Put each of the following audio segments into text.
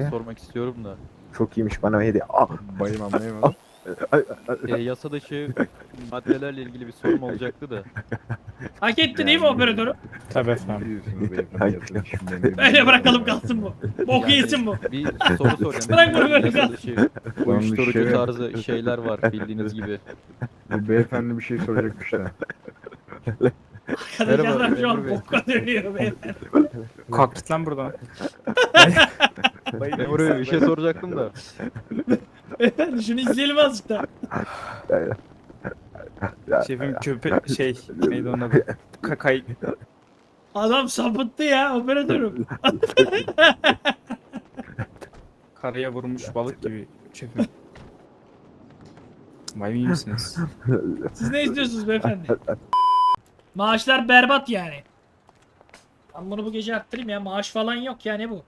şey sormak istiyorum da. Çok iyiymiş bana hediye. Ah, ay, ay, E, yasa dışı maddelerle ilgili bir sorum olacaktı da. Hak etti değil mi operatörü? Tabii efendim. Biliyorsunuz beyefendi şimdi. Öyle bırakalım kalsın bu. Bok Yani yesin bu. Bir soru soracağım. Bırak bunu böyle Yasa kal. dışı uyuşturucu şey- tarzı şeyler var bildiğiniz gibi. Bu beyefendi bir şey soracakmış da. Merhaba, adam şu an memur bey. bokka dönüyor be. Kalk git lan buradan. Memur Bey bir şey soracaktım da. Beyefendi şunu izleyelim azıcık da. Şefim köpe şey neydi onun adı? Kakay. Adam sapıttı ya operatörüm. Karaya vurmuş balık gibi şefim. Vay iyi misiniz? Siz ne istiyorsunuz beyefendi? Maaşlar berbat yani. Ben bunu bu gece arttırayım ya. Maaş falan yok ya ne bu?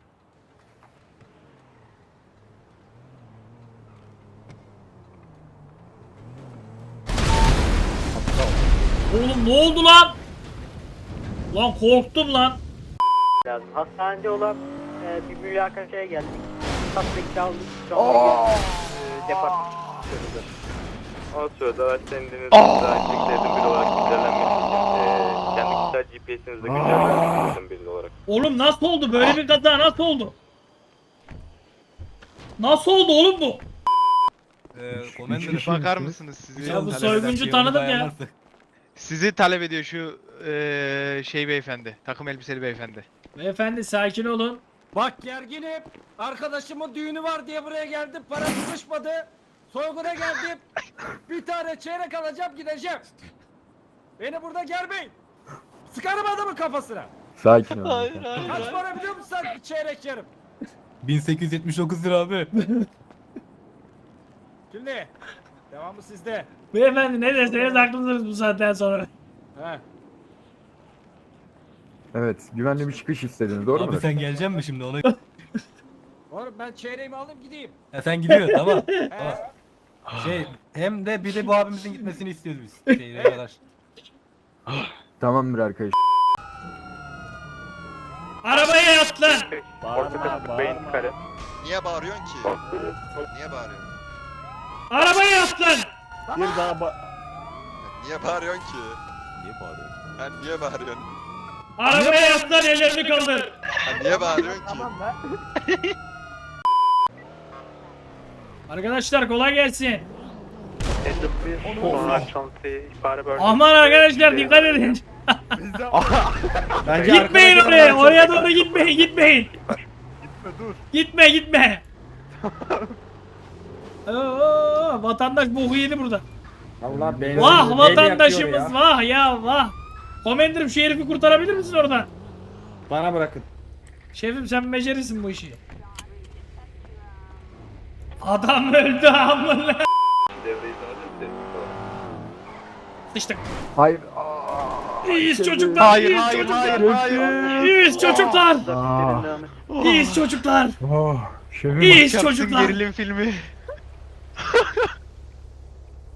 Oğlum ne oldu lan? Lan korktum lan. lazım. Hastanede olan e, bir mülakataya geldik. Tatbikte aldık. Şu anda e, departman sırada. O sırada araç kendiniz güvenlik dedim bir olarak güncellenmesi için eee kendi kişisel GPS'inizde güncellenmesi bir olarak. Oğlum nasıl oldu? Böyle bir kaza nasıl oldu? Nasıl oldu oğlum bu? Komendanım Bakar mısınız sizi? Ya bu soyguncu tanıdık ya. Sizi talep ediyor şu eee, şey beyefendi. Takım elbiseli beyefendi. Beyefendi sakin olun. Bak gerginim. Arkadaşımın düğünü var diye buraya geldim. Para sıkışmadı. Soyguna geldim. Bir tane çeyrek alacağım gideceğim. Beni burada germeyin. Sıkarım adamın kafasına. Sakin ol. Kaç para biliyor musun sen bir çeyrek yarım? 1879 lira abi. Şimdi. Devamı sizde. Beyefendi ne derseniz haklısınız bu saatten sonra. He. Evet, güvenli bir çıkış istediniz, doğru mu? sen geleceksin mi şimdi ona? Oğlum ben çeyreğimi alayım gideyim. Ya sen gidiyor tamam. He. Şey hem de bir de bu abimizin gitmesini istiyoruz biz. Şehre kadar. Tamamdır arkadaş. Arabaya yat lan. Beyin kare. Niye bağırıyorsun ki? Niye bağırıyorsun? Arabaya yat lan. Niye bağırıyorsun ki? Niye bağırıyorsun? Ben niye bağırıyorsun? Arabaya yat lan ellerini kaldır. Ben niye bağırıyorsun ki? Arkadaşlar kolay gelsin. Sonra çantayı ihbare bölgesi. Aman arkadaşlar dikkat edin. Bence Gitmeyin oraya. Oraya doğru gitmeyin gitmeyin. Gitme gitme. Oo, vatandaş boku yedi burada. Allah Vah vatandaşımız vah ya vah. Komenderim şu herifi kurtarabilir misin oradan? Bana bırakın. Şefim sen becerirsin bu işi. Adam öldü amına. Sıçtık. Hayır. aa, İyiyiz çocuklar. Hayır iyiyiz hayır çocuklar. hayır hayır. İyiyiz çocuklar. Aa, İyiyiz çocuklar. oh, şefim. İyiyiz çocuklar. gerilim filmi.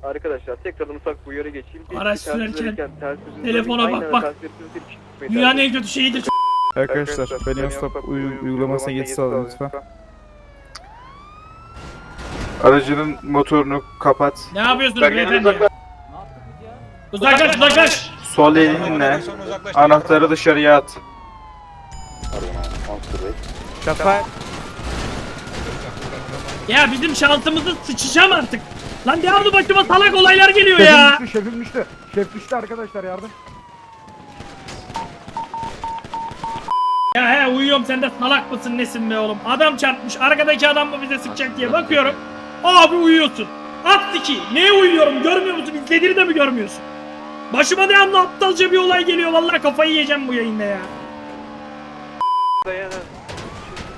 Arkadaşlar tekrardan ufak bir uyarı geçeyim. Araç Telsizleri sürerken telefona bak, bak. Dünyanın en kötü şeyidir. Arkadaşlar beni stop uygulamasına yetisi alın lütfen. Aracının motorunu kapat. Ne yapıyorsunuz beyefendi? Uzaklaş uzaklaş. Sol elinle anahtarı dışarıya at. Şafak. Ya bizim şansımızı sıçacağım artık. Lan devamlı başıma salak olaylar geliyor ya. Şefim düştü, şefim düştü. Şef düştü arkadaşlar yardım. Ya he uyuyorum sen de salak mısın nesin be oğlum? Adam çarpmış arkadaki adam mı bize sıkacak diye bakıyorum. Abi uyuyorsun. At ki. Neye uyuyorum görmüyor musun? İzlediğini de mi görmüyorsun? Başıma devamlı aptalca bir olay geliyor. Vallahi kafayı yiyeceğim bu yayında ya. Dayanın.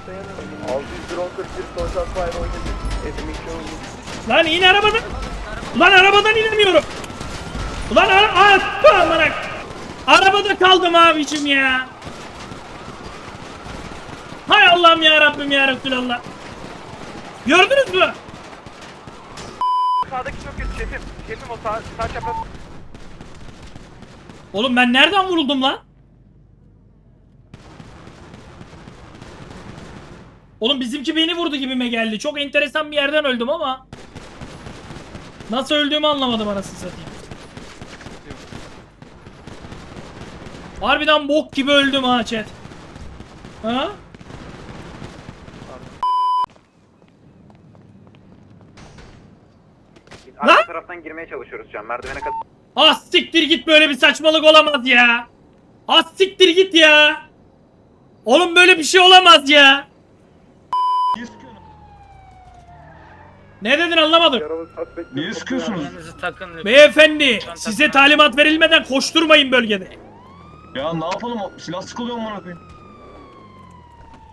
Dayanın. 641 Social Fire oynadı. Edim iki oldu. Lan in arabadan. Lan arabadan inemiyorum. Ulan ara amanak. Arabada kaldım abicim ya. Hay Allah'ım ya Rabbim ya Resulallah. Gördünüz mü? Sağdaki çok kötü şefim. Şefim o sağ, sağ çapraz. Oğlum ben nereden vuruldum lan? Oğlum bizimki beni vurdu gibime geldi. Çok enteresan bir yerden öldüm ama. Nasıl öldüğümü anlamadım anasını satayım. Harbiden bok gibi öldüm ha chat. Ha? Lan! taraftan girmeye çalışıyoruz şu an. Merdivene kadar. Ah siktir git böyle bir saçmalık olamaz ya. Ah siktir git ya. Oğlum böyle bir şey olamaz ya. Ne dedin anlamadım. Niye sıkıyorsunuz? Beyefendi size talimat verilmeden koşturmayın bölgede. Ya ne yapalım? Silah sıkılıyor mu koyayım?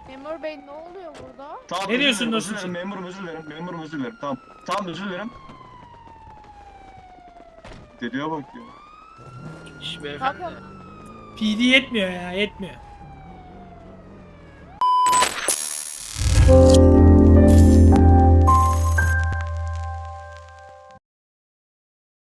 Memur bey ne oluyor burada? Tamam, Ne özür diyorsun dilerim, dostum özür dilerim, Memurum özür dilerim. Memurum özür dilerim. Tamam. Tamam özür dilerim. Deliye bak ya. Ne yapıyorsun? PD yetmiyor ya yetmiyor.